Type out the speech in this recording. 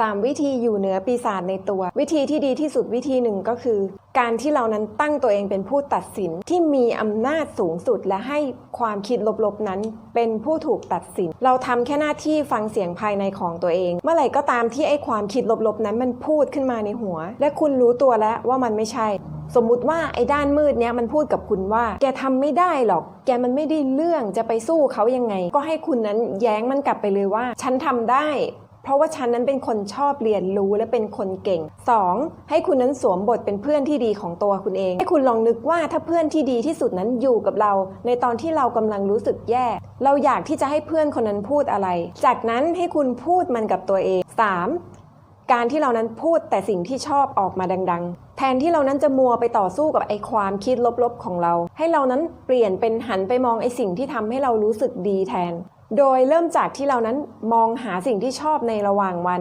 สามวิธีอยู่เหนือปีศาจในตัว วิธีที่ดีที่สุดวิธีหนึ่งก็คือ การที่เรานั้นตั้งตัวเองเป็นผู้ตัดสินที่มีอำนาจสูงสุด และให้ความคิดลบๆนั้น เป็นผู้ถูกตัดสิน เราทำแค่หน้าที่ฟังเสียงภายในของตัวเอง เมื่อไหร่ก็ตามที่ไอ้ความคิดลบๆนั้นมันพูดขึ้นมาในหัว และคุณรู้ตัวแล้วว่ามันไม่ใช่ สมมุติว่าไอ้ด้านมืดเนี้ยมันพูดกับคุณว่า แกทำไม่ได้หรอก แกมันไม่ได้เรื่องจะไปสู้เขายังไง ก็ให้คุณนั้นแย้งมันกลับไปเลยว่า ฉันทำได้ ราะว่าฉันนั้นเป็นคนชอบเรียนรู้และเป็นคนเก่ง 2. ให้คุณนั้นสวมบทเป็นเพื่อนที่ดีของตัวคุณเอง ให้คุณลองนึกว่าถ้าเพื่อนที่ดีที่สุดนั้นอยู่กับเรา ในตอนที่เรากำลังรู้สึกแย่ เราอยากที่จะให้เพื่อนคนนั้นพูดอะไร จากนั้นให้คุณพูดมันกับตัวเอง 3. การที่เรานั้นพูดแต่สิ่งที่ชอบออกมาดังๆแทนที่เรานั้นจะมัวไปต่อสู้กับไอ้ความคิดลบๆของเรา ให้เรานั้นเปลี่ยนเป็นหันไปมองไอ้สิ่งที่ทำให้เรารู้สึกดีแทน โดยเริ่มจากที่เรานั้นมองหาสิ่งที่ชอบในระหว่างวัน